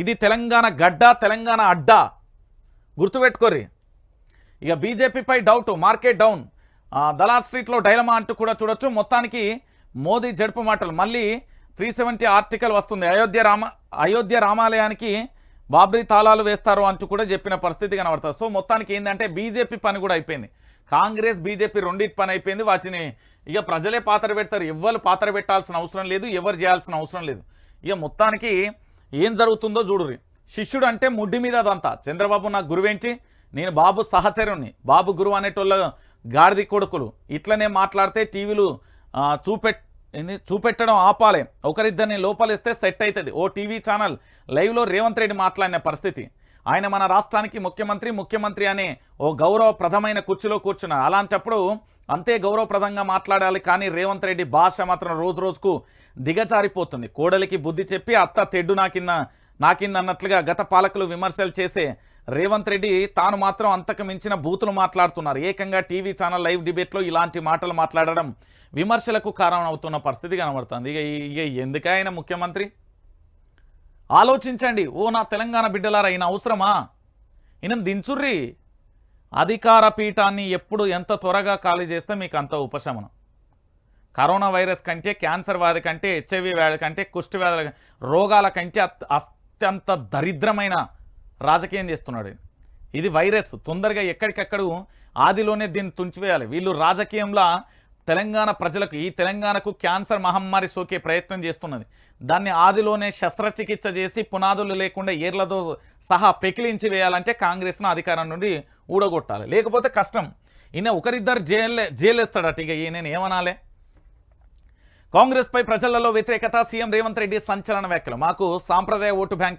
ఇది తెలంగాణ గడ్డ తెలంగాణ అడ్డా. గుర్తుపెట్టుకోర్రి. ఇక బీజేపీపై డౌట్ మార్కెట్ డౌన్ దలా స్ట్రీట్లో డైలమా అంటూ కూడా చూడొచ్చు. మొత్తానికి మోదీ జడుపు మాటలు. మళ్ళీ త్రీ సెవెంటీ ఆర్టికల్ వస్తుంది. అయోధ్య రామ అయోధ్య రామాలయానికి బాబ్రీ తాళాలు వేస్తారు అంటూ కూడా చెప్పిన పరిస్థితి కనబడుతుంది. సో మొత్తానికి ఏంటంటే బీజేపీ పని కూడా అయిపోయింది. కాంగ్రెస్ బీజేపీ రెండింటి పని అయిపోయింది. వాటిని ఇక ప్రజలే పాత్ర పెడతారు. ఎవ్వరు పాత్ర పెట్టాల్సిన అవసరం లేదు. ఎవరు చేయాల్సిన అవసరం లేదు. ఇక మొత్తానికి ఏం జరుగుతుందో చూడురి శిష్యుడు అంటే ముడ్డి మీద అదంతా చంద్రబాబు నాకు గురువేంటి? నేను బాబు సహచరుణ్ణి. బాబు గురువు అనేటోళ్ళ గాడిది కొడుకులు. ఇట్లనే మాట్లాడితే టీవీలు చూపెట్ చూపెట్టడం ఆపాలి. ఒకరిద్దరిని లోపలిస్తే సెట్ అవుతుంది ఓ టీవీ ఛానల్. లైవ్లో రేవంత్ రెడ్డి మాట్లాడిన పరిస్థితి. ఆయన మన రాష్ట్రానికి ముఖ్యమంత్రి ముఖ్యమంత్రి అనే ఓ గౌరవప్రదమైన కుర్చీలో కూర్చున్నారు అలాంటప్పుడు అంతే గౌరవప్రదంగా మాట్లాడాలి కానీ రేవంత్ రెడ్డి భాష మాత్రం రోజు రోజుకు దిగజారిపోతుంది. కోడలికి బుద్ధి చెప్పి అత్త తెడ్డు నాకింద నాకిందన్నట్లుగా గత పాలకులు విమర్శలు చేసే రేవంత్ రెడ్డి తాను మాత్రం అంతకు మించిన బూతులు మాట్లాడుతున్నారు. ఏకంగా టీవీ ఛానల్ లైవ్ డిబేట్లో ఇలాంటి మాటలు మాట్లాడడం విమర్శలకు కారణం అవుతున్న పరిస్థితి కనబడుతుంది. ఇక ఇక ఎందుకైనా ముఖ్యమంత్రి? ఆలోచించండి. ఓ నా తెలంగాణ బిడ్డలారా ఈయన అవసరమా? ఈయన దించుర్రి. అధికార పీఠాన్ని ఎప్పుడు ఎంత త్వరగా ఖాళీ చేస్తే మీకు అంత ఉపశమనం. కరోనా వైరస్ కంటే క్యాన్సర్ వ్యాధి కంటే హెచ్ఐవి వ్యాధి కంటే కుష్టి వ్యాధుల రోగాల కంటే అత్యంత దరిద్రమైన రాజకీయం చేస్తున్నాడు ఇది వైరస్. తొందరగా ఎక్కడికక్కడ ఆదిలోనే దీన్ని తుంచివేయాలి. వీళ్ళు రాజకీయంలో తెలంగాణ ప్రజలకు ఈ తెలంగాణకు క్యాన్సర్ మహమ్మారి సోకే ప్రయత్నం చేస్తున్నది. దాన్ని ఆదిలోనే శస్త్రచికిత్స చేసి పునాదులు లేకుండా ఏర్లతో సహా పెకిలించి వేయాలంటే కాంగ్రెస్ను అధికారం నుండి ఊడగొట్టాలి. లేకపోతే కష్టం. ఈయన ఒకరిద్దరు జైలు జైలేస్తాడట ఇక ఈయన ఏమనాలే? కాంగ్రెస్ పై ప్రజలలో వ్యతిరేకత సీఎం రేవంత్ రెడ్డి సంచలన వ్యాఖ్యలు. మాకు సాంప్రదాయ ఓటు బ్యాంక్